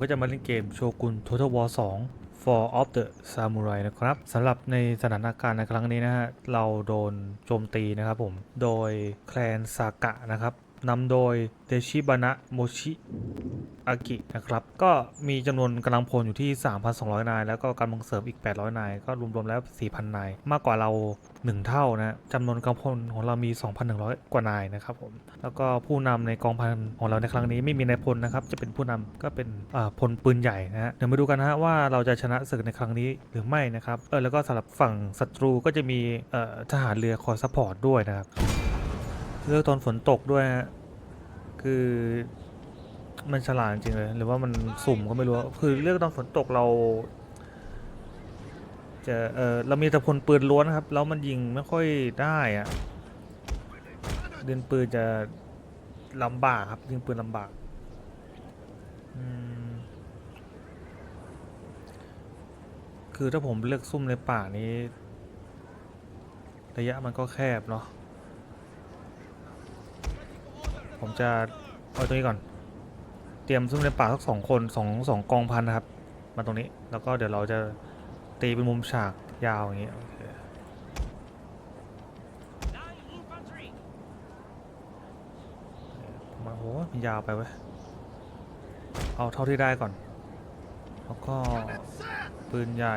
ก็จะมาเล่นเกมโชกุน Total War 2 For of the Samurai นะครับสำหรับในสถานการณ์ในครั้งนี้นะฮะ เราโดนโจมตีนะครับผม โดยแคลนซากะนะครับ นำโดยเดชิบานะโมชิอากินะครับ ก็มีจำนวนกำลังพลอยู่ที่ 3,200 นาย แล้วก็กำลังเสริมอีก 800 นาย ก็รวมๆแล้ว 4,000 นาย มากกว่าเรา 1 เท่านะจำนวนกำลังพลของเรามี 2,100 กว่านายนะครับผม แล้วก็ผู้นำในกองพันของเราในครั้งนี้ไม่มีนายพลนะครับ จะเป็นผู้นำก็เป็นพลปืนใหญ่นะฮะ เดี๋ยวมาดูกันนะฮะว่าเราจะชนะศึกในครั้งนี้หรือไม่นะครับ เออแล้วก็สำหรับฝั่งศัตรูก็จะมีทหารเรือคอยซัพพอร์ตด้วยนะครับ เลือกตอนฝนตกด้วยฮะคือมันฉลาดจริงเลยหรือว่ามันสุ่มก็ไม่รู้คือเลือกตอนฝนตกเรา จะเออเรามีแต่พลปืนล้วนครับ แล้วมันยิงไม่ค่อยได้อะเดินปืนจะลำบากครับยิงปืนลำบากคือถ้าผมเลือกซุ่มในป่านี้ ระยะมันก็แคบเนาะ ผมจะเอาตรงนี้ก่อน เตรียมซุ่มในป่าสักสองคนสองสองกองพันนะครับ มาตรงนี้ แล้วก็เดี๋ยวเราจะตีเป็นมุมฉากยาวอย่างเงี้ยโอเคมาโหมันยาวไปเว้ย เอาเท่าที่ได้ก่อน แล้วก็ปืนใหญ่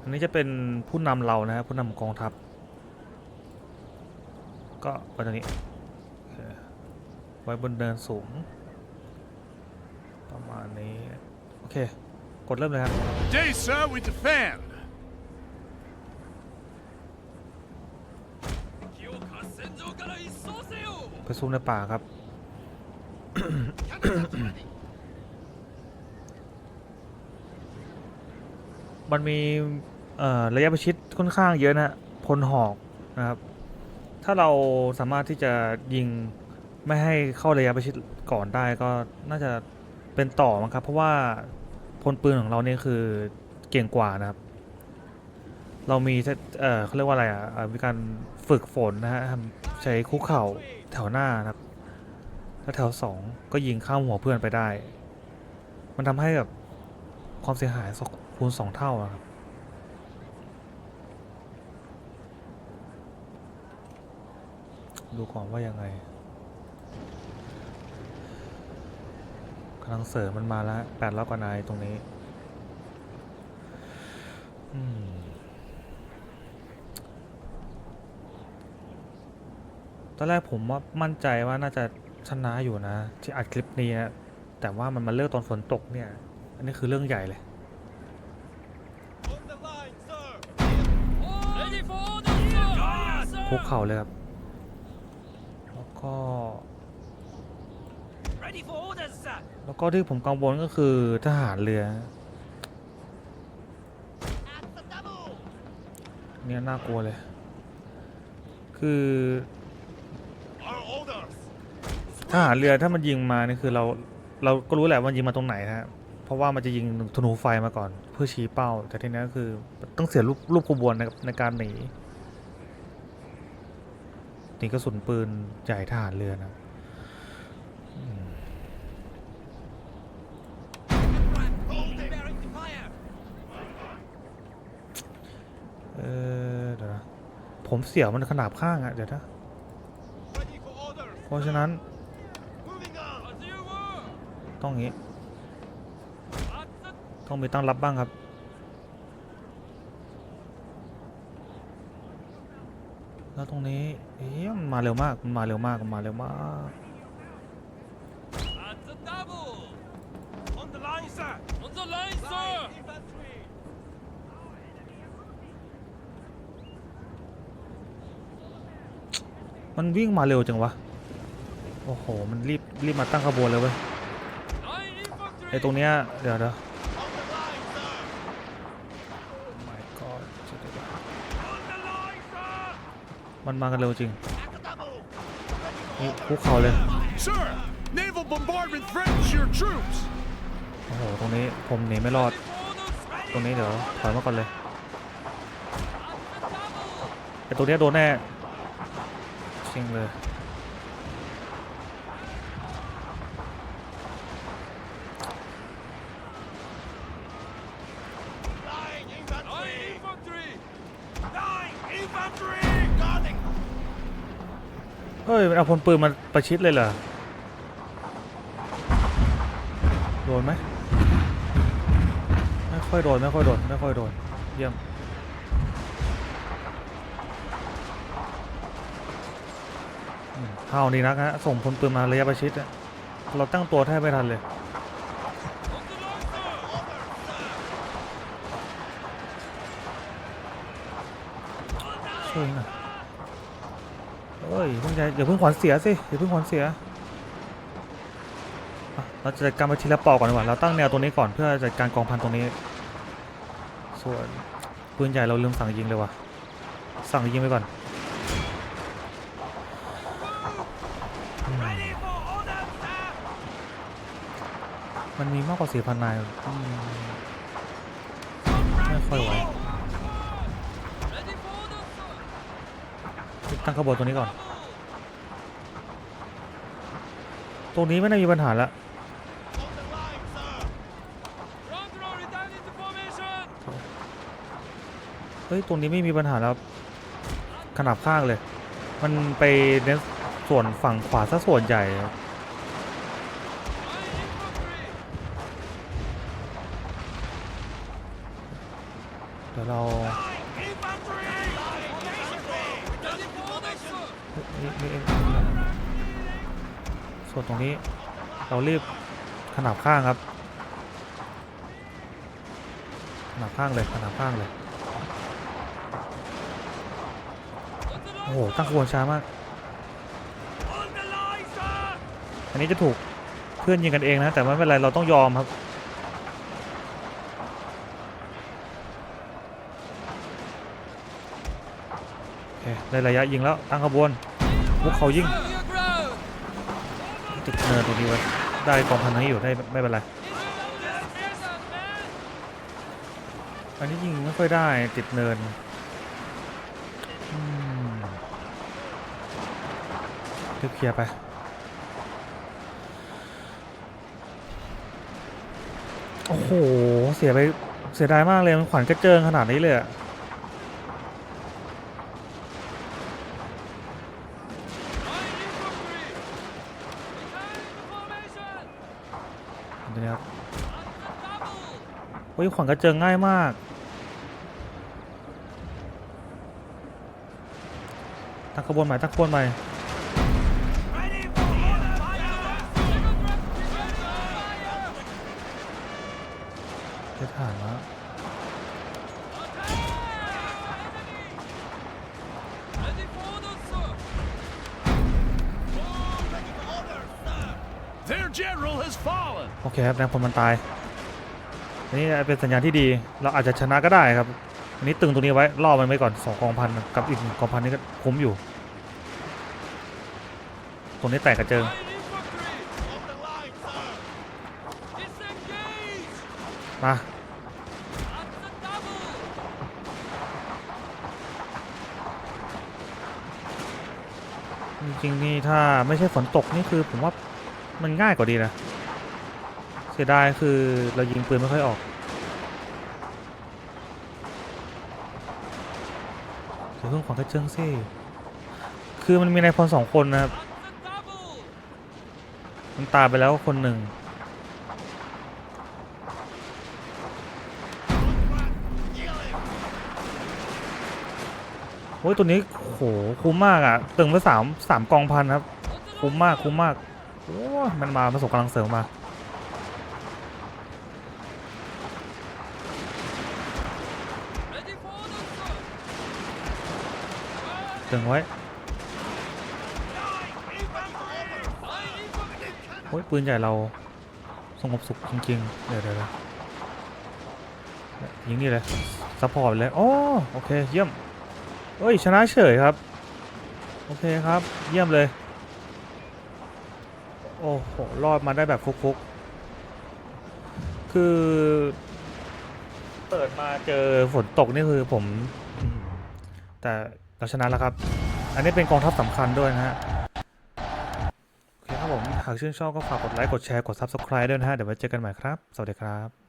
อันนี้จะเป็นผู้นำเรานะครับผู้นำกองทัพ ก็ไปตรงนี้ ไว้บนเนินสูง ประมาณนี้ โอเค กดเริ่มเลยครับ Day, sir, we defend. ไปซูมในป่าครับ มันมีเอ่อระยะประชิดค่อนข้างเยอะนะฮะพลหอกนะครับ ถ้าเราสามารถที่จะยิง ไม่ให้เข้าระยะประชิดก่อนได้ก็น่าจะเป็นต่อมั้งครับ เพราะว่าพลปืนของเราเนี่ยคือเก่งกว่านะครับ เรามีเอ่อเขาเรียกว่าอะไรอะมีการฝึกฝนนะฮะใช้คุกเข่าแถวหน้านะครับ แล้วแถวสองก็ยิงข้ามหัวเพื่อนไปได้ มันทำให้แบบความเสียหายคูณสองเท่าอะครับดูก่อนว่ายังไง กำลังเสริมมันมาแล้วแปดร้อยกว่านายตรงนี้อืมตอนแรกผมว่ามั่นใจว่าน่าจะชนะอยู่นะ ที่อัดคลิปนี้นะแต่ว่ามันมาเลือกตอนฝนตกเนี่ย อันนี้คือเรื่องใหญ่เลยคุกเข่าเลยครับ แล้วก็ Ready for orders, sir. แล้วก็ที่ผมกังวลก็คือทหารเรือ เนี่ยน่ากลัวเลย คือทหารเรือถ้ามันยิงมานี่คือเราเราก็รู้แหละว่ายิงมาตรงไหนนะเพราะว่ามันจะยิงธนูไฟมาก่อน เพื่อชี้เป้า แต่ทีนี้ก็คือต้องเสียรูปรูปขบวนในในการหนีหนีกระสุนปืนใหญ่ทหารเรือนะอืม Bearing to fire. เออเดี๋ยวนะผมเสียวมันขนาบข้างอะเดี๋ยวนะเพราะฉะนั้น ต้องอย่างนี้ ต้องมีตั้งรับบ้างครับ แล้วตรงนี้เอ๊ะมันมาเร็วมาก มันมาเร็วมาก มันมาเร็วมาก At the double. On the line, sir. On the line, sir. Infantry. มันวิ่งมาเร็วจังวะ โอ้โห มันรีบรีบมาตั้งขบวนเลยเว้ย Line infantry. ไอ้ตรงเนี้ยเดี๋ยวเดี๋ยว On the line, sir. my god เดี๋ยวเดี๋ยวเดี๋ยว On the line, sir. มันมากันเร็วจริง At the double. นี่คุกเข่าเลย Sir, naval bombardment threatens your troops. โอ้โห ตรงนี้ผมหนีไม่รอด Orders. ตรงนี้เดี๋ยวถอยมาก่อนเลยไอ้ตัวเนี้ยโดนแน่จ ริงเลย เฮ้ย มันเอาพลปืนมาประชิดเลยเหรอ โดนไหม ไม่ค่อยโดน ไม่ค่อยโดน ไม่ค่อยโดน เยี่ยม เท่านี้นักฮะส่งพลปืนมาระยะประชิดเราตั้งตัวแทบไม่ทันเลยช่วยหน่อยเอ้ยเพิ่งใจอย่าเพิ่งขวัญเสียสิอย่าเพิ่งขวัญเสียเราจะจัดการไปทีละปอกก่อนดีกว่าเราตั้งแนวตรงนี้ก่อนเพื่อจัดการกองพันตรงนี้ ส่วนปืนใหญ่เราลืมสั่งยิงเลยว่ะสั่งยิงไปก่อน มันมีมากกว่าสี่พันนายอืมไม่ค่อยไหว Ready for order, sir. ตั้งขบวนตรงนี้ก่อน ตรงนี้ไม่น่ามีปัญหาแล้ว Ground glory down into formation. เฮ้ย ตรงนี้ไม่มีปัญหาแล้ว ขนาบข้างเลย มันไปเน้นส่วนฝั่งขวาซะส่วนใหญ่ครับ Line infantry. เดี๋ยวเรานี่นี่นี่ส่วนตรงนี้เรารีบขนาบข้างครับ ขนาบข้างเลย ขนาบข้างเลย โอ้โห ตั้งขบวนช้ามาก อันนี้จะถูกเพื่อนยิงกันเองนะ แต่ไม่เป็นไร เราต้องยอมครับ โอเค ได้ระยะยิงแล้วตั้งขบวนพวกเขายิงติดเนินตรงนี้ไว้ได้กองพันนี้อยู่ได้ไม่เป็นไรอันนี้ยิงไม่ค่อยได้ติดเนินอืมเคลียร์ไปโอ้โห เสียไป เสียดายมากเลย มันขวัญกระเจิงขนาดนี้เลยอะ Line infantry. Return to formation. ตรงนี้ครับ At the double. โอ้ยขวัญกระเจิงง่ายมาก ตั้งขบวนใหม่ตั้งขบวนใหม่ Ready for order, fire. ได้ฐานแล้ว Ready for order, sir. Their general has fallen. โอเคครับแรงพลมันตาย อันนี้เป็นสัญญาณที่ดี เราอาจจะชนะก็ได้ครับ อันนี้ตึงตรงนี้ไว้ล่อมันไว้ก่อนสองกองพันกับอีกกองพันนี่ก็คุ้มอยู่ ตรงนี้แตกกระเจิงมาจริงๆนี่ถ้าไม่ใช่ฝนตกนี่คือผมว่ามันง่ายกว่าดีนะ เสียดายคือเรายิงปืนไม่ค่อยออกเดี๋ยวเพิ่งขวางกระเจิงสิคือมันมีนายพลสองคนนะครับ มันตายไปแล้วคนหนึ่งโอ้ยตัวนี้โหคุ้มมากอะ ตึงไปสามสามกองพันครับ คุ้มมากคุ้มมากโอ้มันมาผสมกำลังเสริมมา Ready for order, sir. ตึงไว้โอ้ยปืนใหญ่เราสงบสุขจริงๆ เดี๋ยวเดี๋ยวยิงนี่เลยซัพพอร์ตเลยโอ้โอเคเยี่ยมเอ้ยชนะเฉยครับ โอเคครับ เยี่ยมเลย โอ้โหรอดมาได้แบบฟุกๆ คือ เปิดมาเจอฝนตกนี่คือผม แต่ เราชนะแล้วครับ อันนี้เป็นกองทัพสำคัญด้วยนะฮะ โอเคครับผม หากชื่นชอบก็ฝากกดไลค์ กดแชร์ กด Subscribe ด้วยนะฮะ เดี๋ยวไว้เจอกันใหม่ครับ สวัสดีครับ